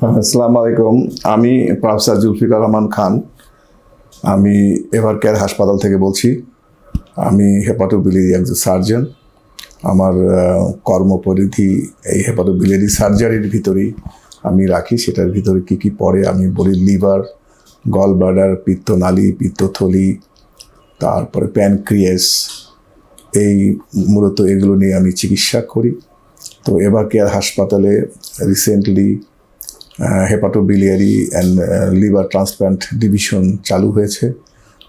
আসসালামু আলাইকুম। আমি প্রফেসর জুলফিকার রহমান খান। আমি এভার কেয়ার হাসপাতাল থেকে বলছি। আমি হেপাটোবিলির একজন সার্জন। আমার কর্মপরিধি এই হেপাটোবিলিয়ারি সার্জারির ভিতরেই আমি রাখি। সেটার ভিতরে কি কি পড়ে আমি বলি লিভার গল ব্লাডার পিত্তনালী, পিত্তথলি, তারপরে প্যানক্রিয়াস। এই মূলত এগুলো নিয়ে আমি চিকিৎসা করি। তো এবার কেয়ার হাসপাতালে recently hepatobiliary and liver transplant division চালু হয়েছে।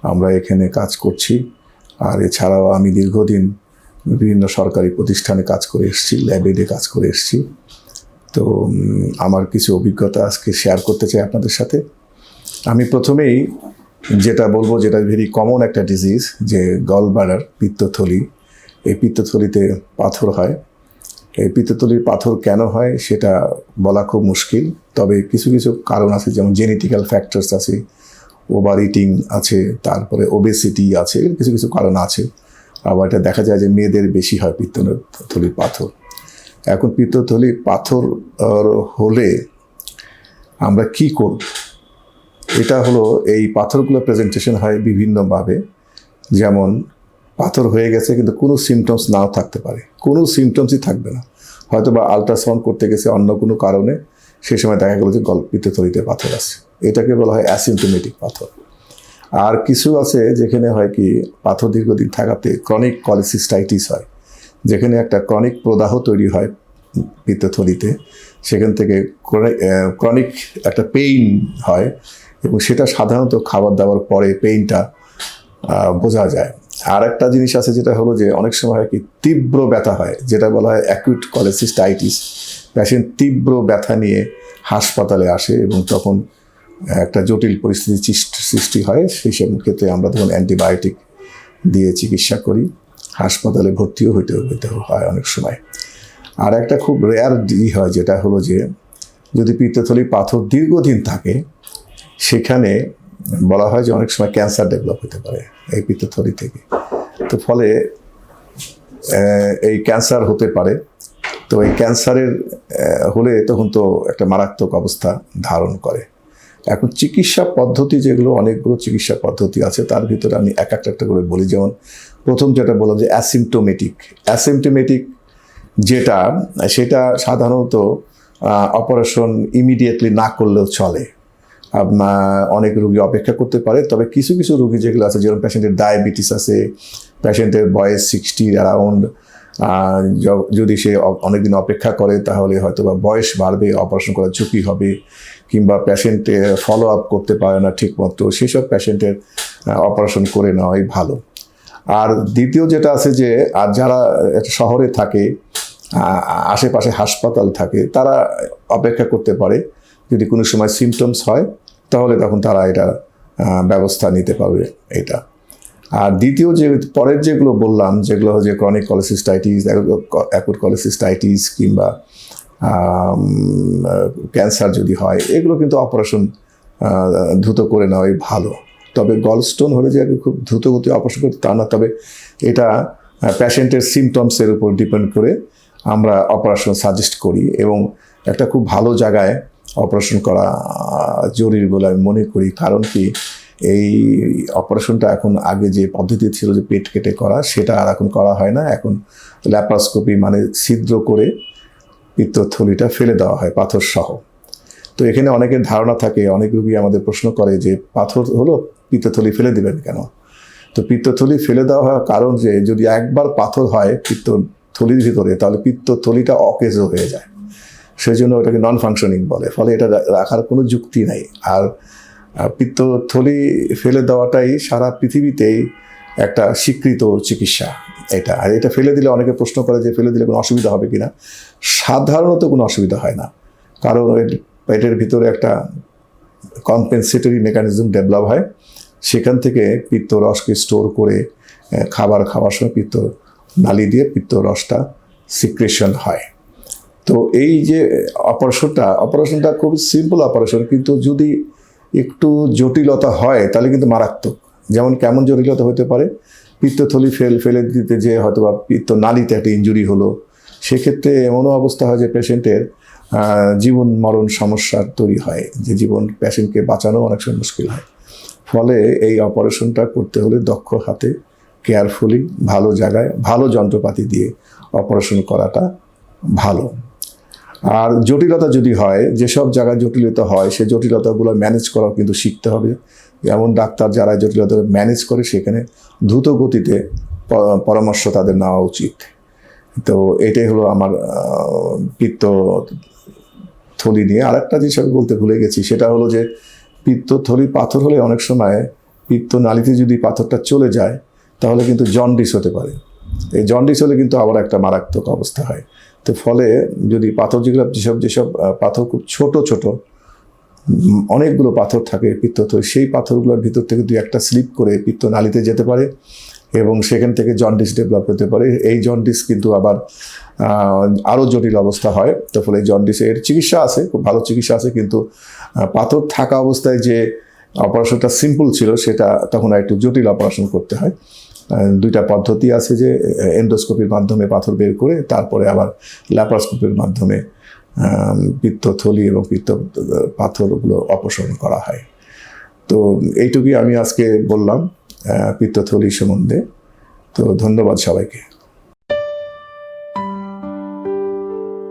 আমরা এখানে কাজ করছি। আর এছাড়াও আমি দীর্ঘদিন বিভিন্ন সরকারি প্রতিষ্ঠানে কাজ করে এসেছি ল্যাবেডে কাজ করে এসেছি। তো আমার কিছু অভিজ্ঞতা আজকে শেয়ার করতে চাই আপনাদের সাথে। আমি প্রথমেই যেটা বলব, যেটা ভেরি কমন একটা ডিজিজ যে গল ব্লাডার পিত্তথলি। এই পিত্তথলিতে পাথর হয়। এই পিত্তথলির পাথর কেন হয় সেটা বলা খুব মুশকিল। তবে কিছু কিছু কারণ আছে, যেমন জেনেটিক্যাল ফ্যাক্টরস আছে ওভার ইটিং আছে, তারপরে ওবেসিটি আছে কিছু কিছু কারণ আছে। আবার এটা দেখা যায় যে মেয়েদের বেশি হয় পিত্তথলির পাথর। এখন পিত্তথলি পাথর হলে আমরা কি করব? এটা হলো এই পাথরগুলো প্রেজেন্টেশন হয় বিভিন্নভাবে। যেমন পাথর হয়ে গেছে, কিন্তু কোনো সিমটমস নাও থাকতে পারে। কোনো সিমটমসই থাকবে না। হয়তো বা আলট্রাসাউন্ড করতে গেছে অন্য কোনো কারণে সেই সময় দেখা গেলো যে গল্পিত থলিতে পাথর আছে। এটাকে বলা হয় অ্যাসিমটোমেটিক পাথর। আর কিছু আছে যেখানে হয় কি, পাথর দীর্ঘদিন থাকাতে ক্রনিক কলিসিস্টাইটিস হয়। যেখানে একটা ক্রনিক প্রদাহ তৈরি হয় পিত্তথলিতে। সেখান থেকে ক্রনিক একটা পেইন হয় এবং সেটা সাধারণত খাবার দাবার পরে পেইনটা বোঝা যায়। আর একটা জিনিস আছে যেটা হলো যে অনেক সময় হয় কি, তীব্র ব্যথা হয়, যেটা বলা হয় অ্যাকিউট কলেসিস্টাইটিস পেশেন্ট তীব্র ব্যথা নিয়ে হাসপাতালে আসে এবং তখন একটা জটিল পরিস্থিতি সৃষ্টি হয়। সেই সব ক্ষেত্রে আমরা তখন অ্যান্টিবায়োটিক দিয়ে চিকিৎসা করি। হাসপাতালে ভর্তিও হইতে হইতে হয় অনেক সময়। আর একটা খুব রেয়ার ই হয় যেটা হলো যে, যদি পিত্তথলি পাথর দীর্ঘদিন থাকে, সেখানে বলা হয় যে অনেক সময় ক্যান্সার ডেভেলপ হতে পারে এই পিত্তথলি থেকে। তো ফলে এই ক্যান্সার হতে পারে। তো এই ক্যান্সারের হলে তখন তো একটা মারাত্মক অবস্থা ধারণ করে। এখন চিকিৎসা পদ্ধতি যেগুলো, অনেকগুলো চিকিৎসা পদ্ধতি আছে, তার ভিতরে আমি এক একটা একটা করে বলি। যেমন প্রথম যেটা বললাম যে অ্যাসিমটোমেটিক অ্যাসিমটোমেটিক যেটা, সেটা সাধারণত অপারেশন ইমিডিয়েটলি না করলেও চলে। অনেক রুগী অপেক্ষা করতে পারে, তবে কিছু কিছু রুগী যেগুলো আছে যেমন পেশেন্টের ডায়াবেটিস আছে পেশেন্টের বয়স সিক্সটির অ্যারাউন্ড যদি সে অনেকদিন অপেক্ষা করে, তাহলে হয়তো বা বয়স বাড়বে অপারেশন করার ঝুঁকি হবে, কিংবা পেশেন্টে ফলো আপ করতে পারে না ঠিকমতো, সেসব পেশেন্টের অপারেশন করে নেওয়াই ভালো। আর দ্বিতীয় যেটা আছে যে, আর যারা শহরে থাকে আশেপাশে হাসপাতাল থাকে, তারা অপেক্ষা করতে পারে, যদি কোনো সময় সিমটমস হয় তাহলে তখন তারা এটা ব্যবস্থা নিতে পারবে এটা। আর দ্বিতীয় যে, পরের যেগুলো বললাম, যেগুলো হচ্ছে ক্রনিক কলেসিস্টাইটিস অ্যাকুট কলেসিস্টাইটিস কিংবা ক্যান্সার যদি হয়, এগুলো কিন্তু অপারেশন দ্রুত করে নেওয়াই ভালো। তবে গলস্টোন হলে যে খুব দ্রুত গতি অপারেশন করতে, তা না। তবে এটা প্যাশেন্টের সিমটমসের উপর ডিপেন্ড করে আমরা অপারেশন সাজেস্ট করি এবং একটা খুব ভালো জায়গায় অপারেশন করা জরুরি বলে আমি মনে করি। কারণ কি, এই অপারেশনটা এখন আগে যে পদ্ধতি ছিল যে পেট কেটে করা, সেটা আর এখন করা হয় না। এখন ল্যাপারোস্কোপি মানে ছিদ্র করে পিত্তথলিটা ফেলে দেওয়া হয় পাথর সহ তো এখানে অনেকের ধারণা থাকে, অনেক রুগী আমাদের প্রশ্ন করে যে পাথর হলো পিত্তথলি ফেলে দিবেন কেন? তো পিত্তথলি ফেলে দেওয়া হওয়ার কারণ যে যদি একবার পাথর হয় পিত্তথলির ভিতরে, তাহলে পিত্তথলিটা অকেজো হয়ে যায়। সেই জন্য ওটাকে নন ফাংশনিং বলে। ফলে এটা রাখার কোনো যুক্তি নাই। আর পিত্তথলি ফেলে দেওয়াটাই সারা পৃথিবীতেই একটা স্বীকৃত চিকিৎসা এটা। আর এটা ফেলে দিলে অনেকে প্রশ্ন করে যে ফেলে দিলে কোনো অসুবিধা হবে কিনা। সাধারণত কোনো অসুবিধা হয় না। কারণ ওই পেটের ভিতরে একটা কম্পেনসেটরি মেকানিজম ডেভেলপ হয়। সেখান থেকে পিত্ত রসকে স্টোর করে খাবার খাওয়ার সময় পিত্ত নালি দিয়ে পিত্ত রসটা সিক্রেশন হয়। তো এই যে অপারেশনটা অপারেশনটা খুব সিম্পল অপারেশন কিন্তু যদি একটু জটিলতা হয়, তাহলে কিন্তু মারাত্মক। যেমন কেমন জটিলতা হতে পারে? পিত্তথলি ফেল, ফেলে দিতে যে হয়তো বা পিত্ত নালীতে একটা ইঞ্জুরি হলো, সেক্ষেত্রে এমনও অবস্থা হয় যে পেশেন্টের জীবন মরণ সমস্যার তৈরি হয়, যে জীবন পেশেন্টকে বাঁচানো অনেক সময় মুশকিল হয়। ফলে এই অপারেশনটা করতে হলে দক্ষ হাতে কেয়ারফুলি ভালো জায়গায়, ভালো যন্ত্রপাতি দিয়ে অপারেশন করাটা ভালো। আর জটিলতা যদি হয়, যেসব জায়গায় জটিলতা হয়, সে জটিলতাগুলো ম্যানেজ করাও কিন্তু শিখতে হবে। যেমন ডাক্তার যারা জটিলতা ম্যানেজ করে, সেখানে দ্রুত গতিতে পরামর্শ তাদের নেওয়া উচিত। তো এটাই হলো আমার পিত্ত থলি নিয়ে। আরেকটা জিনিস আমি বলতে ভুলে গেছি, সেটা হলো যে পিত্তথলি পাথর হলে অনেক সময় পিত্ত নালীতে যদি পাথরটা চলে যায়, তাহলে কিন্তু জন্ডিস হতে পারে। এই জন্ডিস হলে কিন্তু আবার একটা মারাত্মক অবস্থা হয়। তো ফলে যদি পাথর, যেগুলো যেসব যেসব পাথর খুব ছোট ছোট অনেকগুলো পাথর থাকে পিত্তথলি সেই পাথরগুলোর ভিতর থেকে দুই একটা স্লিপ করে পিত্ত নালীতে যেতে পারে এবং সেখান থেকে জন্ডিস ডেভেলপ হতে পারে। এই জন্ডিস কিন্তু আবার আরও জটিল অবস্থা হয়। তো ফলে জন্ডিসের চিকিৎসা আছে, খুব ভালো চিকিৎসা আছে, কিন্তু পাথর থাকা অবস্থায় যে অপারেশনটা সিম্পল ছিল, সেটা তখন একটু জটিল অপারেশন করতে হয়। দুইটা পদ্ধতি আছে যে এন্ডোস্কোপির মাধ্যমে পাথর বের করে, তারপরে আবার ল্যাপারোস্কোপির মাধ্যমে পিত্তথলি এবং পিত্ত পাথরগুলো অপসারণ করা হয়। তো এইটুকুই আমি আজকে বললাম পিত্তথলি সম্বন্ধে। তো ধন্যবাদ সবাইকে।